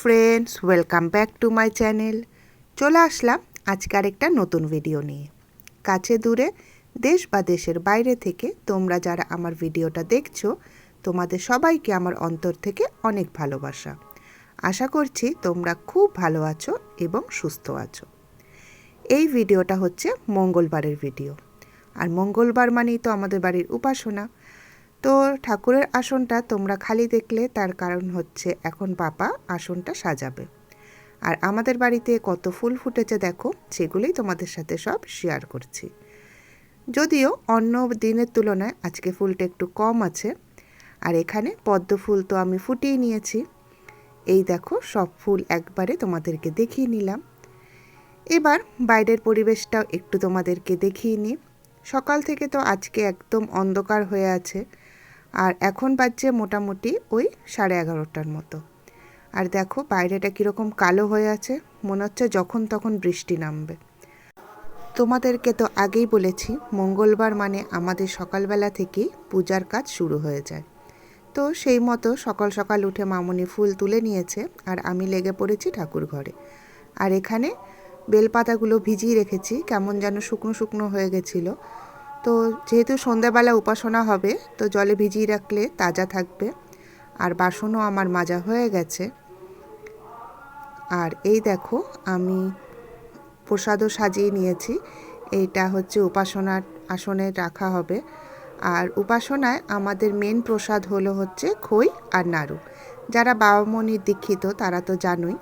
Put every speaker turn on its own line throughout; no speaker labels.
Friends welcome back to my channel চলে আসলাম আজকে আরেকটা নতুন ভিডিও নিয়ে। কাছে দূরে, দেশ বা দেশের বাইরে থেকে তোমরা যারা আমার ভিডিওটা দেখছ, তোমাদের সবাইকে আমার অন্তর থেকে অনেক ভালোবাসা। আশা করছি তোমরা খুব ভালো আছো এবং সুস্থ আছো। এই ভিডিওটা হচ্ছে মঙ্গলবারের ভিডিও আর মঙ্গলবার মানেই তো আমাদের বাড়ির উপাসনা। তো ঠাকুরের আসনটা তোমরা খালি দেখলে তার কারণ হচ্ছে এখন পাপা আসনটা সাজাবে। আর আমাদের বাড়িতে কত ফুল ফুটেছে দেখো, সেগুলোই তোমাদের সাথে সব শেয়ার করছি। যদিও অন্য দিনের তুলনায় আজকে ফুলটা একটু কম আছে, আর এখানে পদ্ম ফুল তো আমি ফুটিয়ে নিয়েছি। এই দেখো সব ফুল একবারে তোমাদেরকে দেখিয়ে নিলাম। এবার বাইরের পরিবেশটাও একটু তোমাদেরকে দেখিয়ে নিই। সকাল থেকে তো আজকে একদম অন্ধকার হয়ে আছে। আর এখন বাজছে মোটামুটি ওই সাড়ে এগারোটার মতো। আর দেখো বাইরেটা কীরকম কালো হয়ে আছে, মনে হচ্ছে যখন তখন বৃষ্টি নামবে। তোমাদেরকে তো আগেই বলেছি, মঙ্গলবার মানে আমাদের সকালবেলা থেকেই পূজার কাজ শুরু হয়ে যায়। তো সেই মতো সকাল সকাল উঠে মামনি ফুল তুলে নিয়েছে আর আমি লেগে পড়েছি ঠাকুর ঘরে। আর এখানে বেলপাতাগুলো ভিজিয়ে রেখেছি, কেমন যেন শুকনো শুকনো হয়ে গেছিল। তো যেহেতু সন্ধ্যাবেলা উপাসনা হবে, তো জলে ভিজিয়ে রাখলে তাজা থাকবে। আর বাসনও আমার মাজা হয়ে গেছে। আর এই দেখো, আমি প্রসাদও সাজিয়ে নিয়েছি। এইটা হচ্ছে উপাসনার আসনে রাখা হবে। আর উপাসনায় আমাদের মেন প্রসাদ হলো হচ্ছে খই আর নাড়ু। যারা বাবামণির দীক্ষিত, তারা তো জানোই।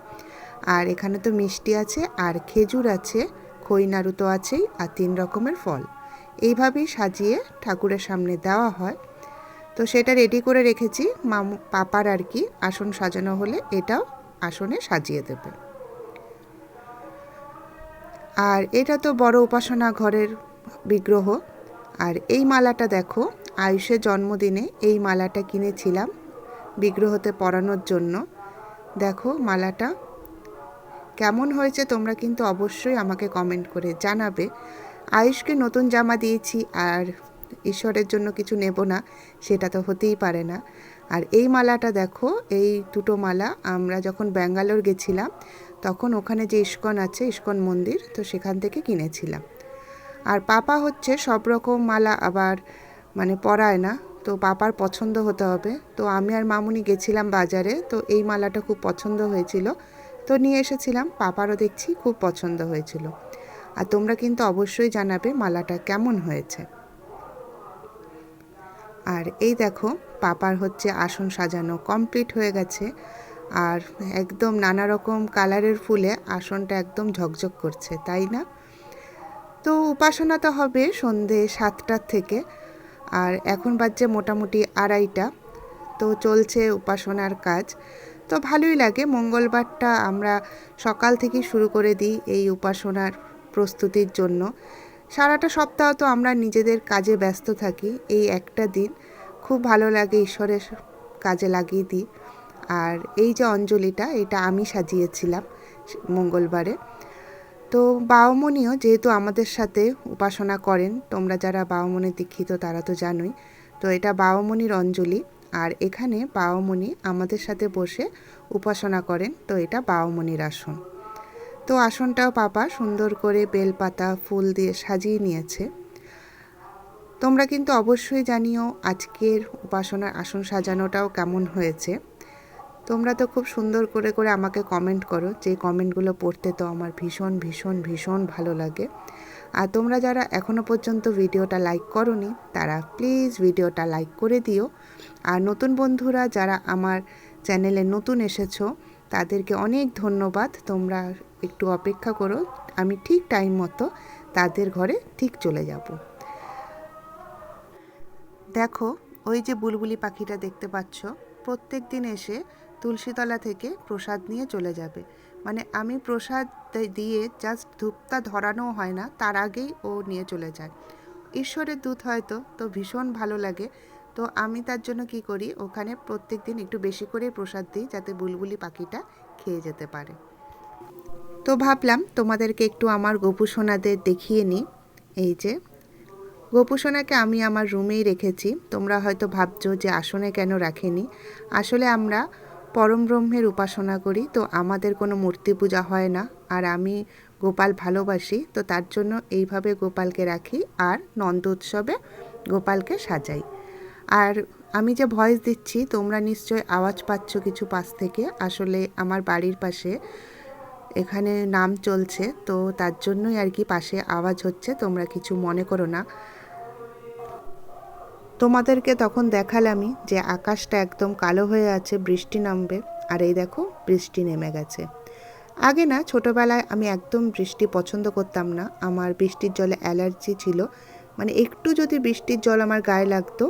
আর এখানে তো মিষ্টি আছে, আর খেজুর আছে, খই নাড়ু তো আছেই, আর তিন রকমের ফল। এইভাবেই সাজিয়ে ঠাকুরের সামনে দেওয়া হয়। তো সেটা রেডি করে রেখেছি। মামু, পাপার আর কি, আসন সাজানো হলে এটাও আসনে সাজিয়ে দেবে। আর এটা তো বড় উপাসনা ঘরের বিগ্রহ। আর এই মালাটা দেখো, আয়ুষের জন্মদিনে এই মালাটা কিনেছিলাম বিগ্রহতে পরানোর জন্য। দেখো মালাটা, কেমন হয়েছে তোমরা কিন্তু অবশ্যই আমাকে কমেন্ট করে জানাবে। আয়ুষকে নতুন জামা দিয়েছি আর ঈশ্বরের জন্য কিছু নেব না, সেটা তো হতেই পারে না। আর এই মালাটা দেখো, এই দুটো মালা আমরা যখন ব্যাঙ্গালোর গেছিলাম, তখন ওখানে যে ইস্কন আছে, ইস্কন মন্দির, তো সেখান থেকে কিনেছিলাম। আর পাপা হচ্ছে সব রকম মালা আবার মানে পরায় না, তো পাপার পছন্দ হতে হবে। তো আমি আর মামুনি গেছিলাম বাজারে, তো এই মালাটা খুব পছন্দ হয়েছিল। তো নিয়ে এসেছিলাম, পাপারও দেখছি খুব পছন্দ হয়েছিল। আর তোমরা কিন্তু অবশ্যই জানাবে মালাটা কেমন হয়েছে। আর এই দেখো, পাপার হচ্ছে আসন সাজানো কমপ্লিট হয়ে গেছে। আর একদম নানা রকম কালারের ফুলে আসনটা একদম ঝকঝক করছে, তাই না? তো উপাসনা তো হবে সন্ধে সাতটার থেকে। আর এখন বাজছে মোটামুটি আড়াইটা। তো চলছে উপাসনার কাজ। তো ভালোই লাগে, মঙ্গলবারটা আমরা সকাল থেকে শুরু করে দিই এই উপাসনার প্রস্তুতির জন্য। সারাটা সপ্তাহ তো আমরা নিজেদের কাজে ব্যস্ত থাকি। এই একটা দিন খুব ভালো লাগে ঈশ্বরের কাজে লাগিয়ে দিই। আর এই যে অঞ্জলিটা, এটা আমি সাজিয়েছিলাম মঙ্গলবারে। তো বাউমণিও যেহেতু আমাদের সাথে উপাসনা করেন, তোমরা যারা বাউমণি দীক্ষিত তারা তো জানোই। তো এটা বাউমণির অঞ্জলি। আর এখানে বাউমণি আমাদের সাথে বসে উপাসনা করেন। তো এটা বাউমণির আসন। তো আসনটাও পাপা সুন্দর করে বেলপাতা, ফুল দিয়ে সাজিয়ে নিয়েছে। তোমরা কিন্তু অবশ্যই জানিও আজকের উপাসনার আসন সাজানোটাও কেমন হয়েছে। তোমরা তো খুব সুন্দর করে করে আমাকে কমেন্ট করো, যে কমেন্টগুলো পড়তে তো আমার ভীষণ ভীষণ ভীষণ ভালো লাগে। আর তোমরা যারা এখনও পর্যন্ত ভিডিওটা লাইক করনি, তারা প্লিজ ভিডিওটা লাইক করে দিও। আর নতুন বন্ধুরা যারা আমার চ্যানেলে নতুন এসেছ তাদেরকে অনেক ধন্যবাদ। তোমরা একটু অপেক্ষা করো, আমি ঠিক টাইম মতো তাদের ঘরে ঠিক চলে যাব। দেখো, ওই যে বুলবুলি পাখিটা দেখতে পাচ্ছ, প্রত্যেক দিন এসে তুলসীতলা থেকে প্রসাদ নিয়ে চলে যাবে। মানে আমি প্রসাদ দিয়ে জাস্ট ধূপটা ধরানো হয় না, তার আগেই ও নিয়ে চলে যায়। ঈশ্বরের দূত হয়তো, তো ভীষণ ভালো লাগে। তো আমি তার জন্য কি করি? ওখানে প্রত্যেক দিন একটু বেশি করে প্রসাদ দিই যাতে বুলবুলি পাখিটা খেয়ে যেতে পারে। তো ভাবলাম তোমাদেরকে একটু আমার গোপুসোনাদের দেখিয়ে নিই। এই যে গোপুসোনাকে আমি আমার রুমেই রেখেছি। তোমরা হয়তো ভাবছ যে আসনে কেন রাখেনি? আসলে আমরা পরম ব্রহ্মের উপাসনা করি, তো আমাদের কোনো মূর্তি পূজা হয় না। আর আমি গোপাল ভালোবাসি, তো তার জন্য এইভাবে গোপালকে রাখি আর নন্দ উৎসবে গোপালকে সাজাই। আর আমি যে ভয়েস দিচ্ছি, তোমরা নিশ্চয় আওয়াজ পাচ্ছ কিছু পাশ থেকে। আসলে আমার বাড়ির পাশে এখানে নাম চলছে, তো তার জন্যই আর কি পাশে আওয়াজ হচ্ছে, তোমরা কিছু মনে করো না। তোমাদেরকে তখন দেখালামই যে আকাশটা একদম কালো হয়ে আছে, বৃষ্টি নামবে, আর এই দেখো বৃষ্টি নেমে গেছে। আগে না, ছোটোবেলায় আমি একদম বৃষ্টি পছন্দ করতাম না, আমার বৃষ্টির জলে অ্যালার্জি ছিল। মানে একটু যদি বৃষ্টির জল আমার গায়ে লাগতো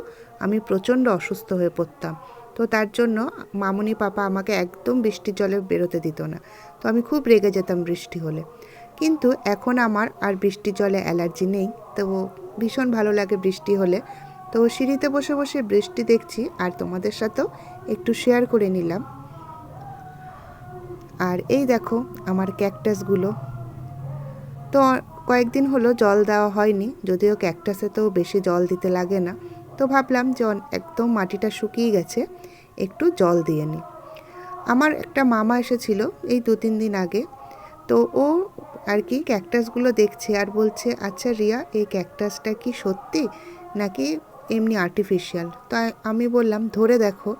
আমি প্রচণ্ড অসুস্থ হয়ে পড়তাম। তো তার জন্য মামুনি পাপা আমাকে একদম বৃষ্টির জলে বেরোতে দিত না। তো আমি খুব রেগে যেতাম বৃষ্টি হলে। কিন্তু এখন আমার আর বৃষ্টির জলে অ্যালার্জি নেই, তো ভীষণ ভালো লাগে বৃষ্টি হলে। তো সিঁড়িতে বসে বসে বৃষ্টি দেখছি, আর তোমাদের সাথেও একটু শেয়ার করে নিলাম। আর এই দেখো আমার ক্যাকটাসগুলো তো কয়েকদিন হলো জল দেওয়া হয়নি, যদিও ক্যাকটাসে তো বেশি জল দিতে লাগে না। তো ভাবলাম যে একদম মাটিটা শুকিয়ে গেছে, একটু জল দিয়ে নিই। আমার একটা মামা এসেছিল এই দু তিন দিন আগে, তো ও আর কি ক্যাকটাসগুলো দেখছে আর বলছে আচ্ছা রিয়া, এই ক্যাকটাসটা কি সত্যি নাকি এমনি আর্টিফিশিয়াল তো আমি বললাম, ধরে দেখো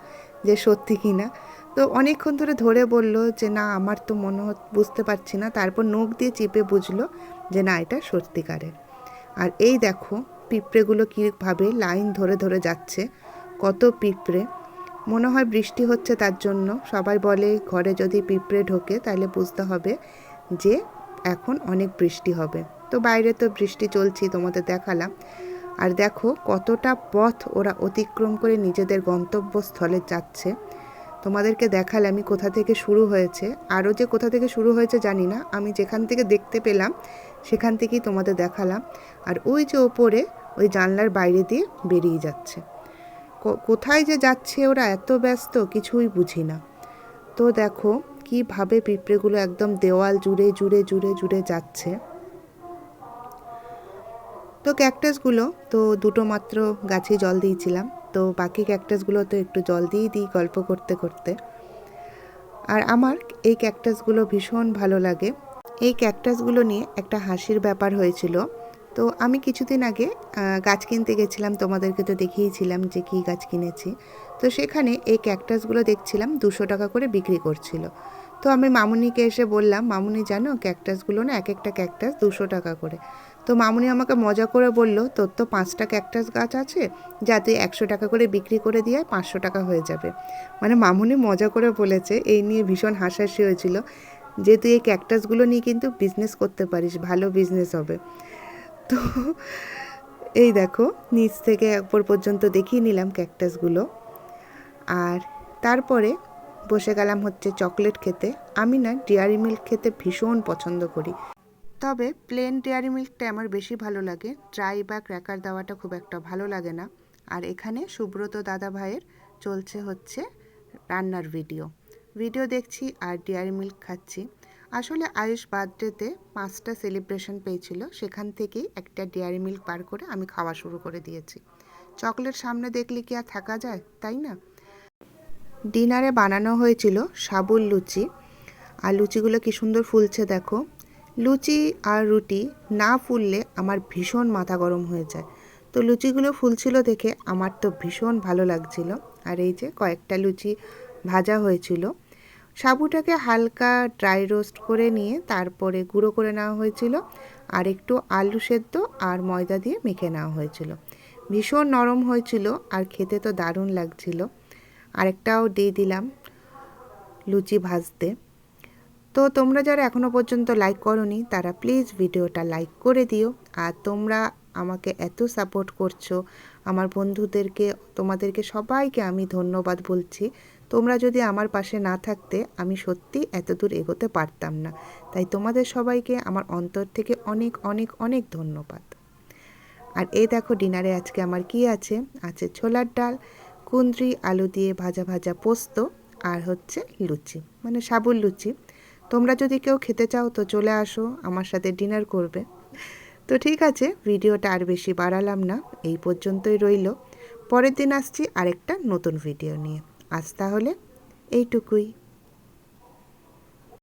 যে সত্যি কি না? তো অনেকক্ষণ ধরে ধরে বলল যে, না, আমার তো মনে বুঝতে পারছি না। তারপর নখ দিয়ে চিপে বুঝলো যে, না, এটা সত্যিকারের। আর এই দেখো পিঁপড়েগুলো কীভাবে লাইন ধরে ধরে যাচ্ছে, কত পিঁপড়ে। মনে হয় বৃষ্টি হচ্ছে তার জন্য। সবাই বলে, ঘরে যদি পিঁপড়ে ঢোকে তাহলে বুঝতে হবে যে এখন অনেক বৃষ্টি হবে। তো বাইরে তো বৃষ্টি চলছি তোমাদের দেখালাম। আর দেখো কতটা পথ ওরা অতিক্রম করে নিজেদের গন্তব্যস্থলে যাচ্ছে। তোমাদেরকে দেখালে আমি কোথা থেকে শুরু হয়েছে। আরও যে কোথা থেকে শুরু হয়েছে জানি না। আমি যেখান থেকে দেখতে পেলাম, সেখান থেকেই তোমাদের দেখালাম। আর ওই যে ওপরে ওই জানলার বাইরে দিয়ে বেরিয়ে যাচ্ছে। কোথায় যে যাচ্ছে ওরা এত ব্যস্ত কিছুই বুঝি না। তো দেখো কীভাবে পিঁপড়েগুলো একদম দেওয়াল জুড়ে জুড়ে জুড়ে জুড়ে যাচ্ছে। তো ক্যাকটাসগুলো তো দুটো মাত্র গাছে জল দিয়েছিলাম। তো বাকি ক্যাকটাসগুলো তো একটু জল দিয়ে দিই গল্প করতে করতে। আর আমার এই ক্যাকটাসগুলো ভীষণ ভালো লাগে। এই ক্যাকটাসগুলো নিয়ে একটা হাসির ব্যাপার হয়েছিল। তো আমি কিছুদিন আগে গাছ কিনতে গেছিলাম, তোমাদেরকে তো দেখিয়েছিলাম যে কী গাছ কিনেছি। তো সেখানে এই ক্যাকটাসগুলো দেখছিলাম, দুশো টাকা করে বিক্রি করছিল। তো আমি মামুনিকে এসে বললাম, মামুনি, জানো, ক্যাকটাসগুলো না এক একটা ক্যাকটাস দুশো টাকা করে। তো মামুনি আমাকে মজা করে বলল, তোর তো পাঁচটা ক্যাকটাস গাছ আছে, যা তুই একশো টাকা করে বিক্রি করে দিয়ে পাঁচশো টাকা হয়ে যাবে। মানে মামুনি মজা করে বলেছে, এই নিয়ে ভীষণ হাসাহাসি হয়েছিল যে তুই এই ক্যাকটাসগুলো নিয়ে কিন্তু বিজনেস করতে পারিস, ভালো বিজনেস হবে। তো এই দেখো, নিচ থেকে একবার পর্যন্ত দেখিয়ে নিলাম ক্যাকটাসগুলো। আর তারপরে বসে গেলাম হচ্ছে চকলেট খেতে। আমি না ডেয়ারি মিল্ক খেতে ভীষণ পছন্দ করি। তবে প্লেন ডেয়ারি মিল্কটা আমার বেশি ভালো লাগে। ড্রাই বা ক্র্যাকার দেওয়াটা খুব একটা ভালো লাগে না। আর এখানে সুব্রত দাদা ভাইয়ের চলছে হচ্ছে রান্নার ভিডিও। ভিডিও দেখছি আর ডেয়ারি মিল্ক খাচ্ছি। আসলে আয়ুষ বার্থডেতে পাঁচটা সেলিব্রেশন পেয়েছিল। সেখান থেকেই একটা ডেয়ারি মিল্ক বার করে আমি খাওয়া শুরু করে দিয়েছি। চকলেট সামনে দেখলে কি আর থাকা যায়, তাই না? ডিনারে বানানো হয়েছিল সাবুল লুচি। আর লুচিগুলো কি সুন্দর ফুলছে দেখো। লুচি আর রুটি না ফুললে আমার ভীষণ মাথা গরম হয়ে যায়। তো লুচিগুলো ফুলছিল দেখে আমার তো ভীষণ ভালো লাগছিল। আর এই যে কয়েকটা লুচি ভাজা হয়েছিল। সাবুটাকে হালকা ড্রাই রোস্ট করে নিয়ে তারপরে গুঁড়ো করে নেওয়া হয়েছিল। আর একটু আলু সেদ্ধ আর ময়দা দিয়ে মেখে নেওয়া হয়েছিল। ভীষণ নরম হয়েছিল আর খেতে তো দারুণ লাগছিল। আরেকটাও দিয়ে দিলাম লুচি ভাজতে। তো তোমরা যারা এখনও পর্যন্ত লাইক করনি, তারা প্লিজ ভিডিওটা লাইক করে দিও। আর তোমরা আমাকে এত সাপোর্ট করছ, আমার বন্ধুদেরকে, তোমাদেরকে সবাইকে আমি ধন্যবাদ বলছি। তোমরা যদি আমার পাশে না থাকতে, আমি সত্যি এত দূর এগোতে পারতাম না। তাই তোমাদের সবাইকে আমার অন্তর থেকে অনেক অনেক অনেক ধন্যবাদ। আর এই দেখো ডিনারে আজকে আমার কি আছে? আছে ছোলার ডাল কুন্দ্রি আলু দিয়ে ভাজা ভাজা পোস্ত আর হচ্ছে লুচি মানে সাবুর লুচি। তোমরা যদি কেউ খেতে চাও তো চলে আসো, আমার সাথে ডিনার করবে। তো ঠিক আছে, ভিডিওটা আর বেশি বাড়ালাম না, এই পর্যন্তই রইল। পরের দিন আসছি আরেকটা নতুন ভিডিও নিয়ে। আজ তাহলে এইটুকুই।